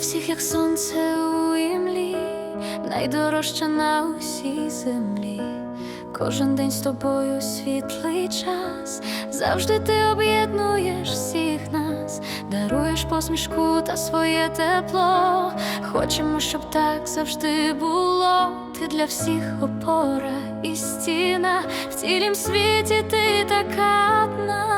всіх, як сонце у імлі, найдорожча на усій землі. Кожен день з тобою світлий час, завжди ти об'єднуєш всіх нас, даруєш посмішку та своє тепло. Хочемо, щоб так завжди було. Ти для всіх опора і стіна, в цілім світі ти така одна.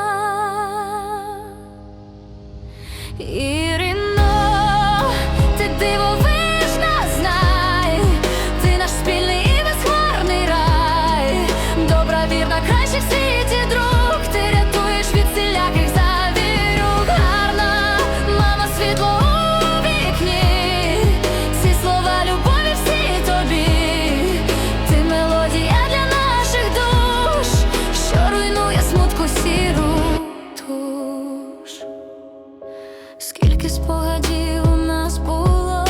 Спогадів нас було,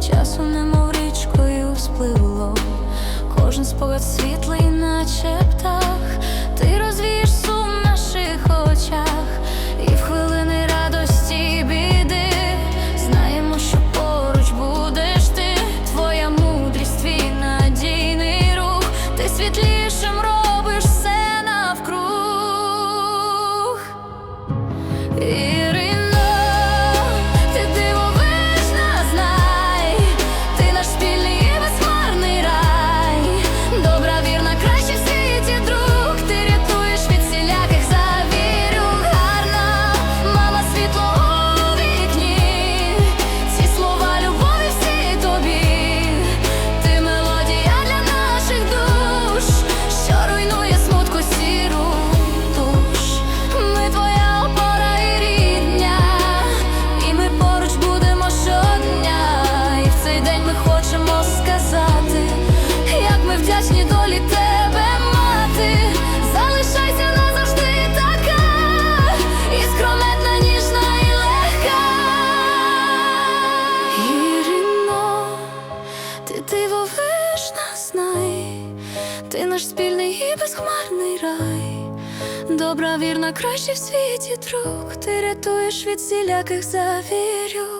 часу немов річкою спливло, кожен спогад світлий, наче птах, ти розвієш сум в наших очах, і в хвилини радості біди. Знаємо, що поруч будеш ти, твоя мудрість, твій надійний рух, ти світлішим робиш все навкруг. Ірино, день ми хочемо сказати, як ми вдячні долі тебе мати. Залишайся назавжди така, і скрометна, ніжна і легка. Ірино, ти дивовижна, знай, ти наш спільний і безхмарний рай. Добра, вірна, краще в світі друг, ти рятуєш від всіляких завірюк.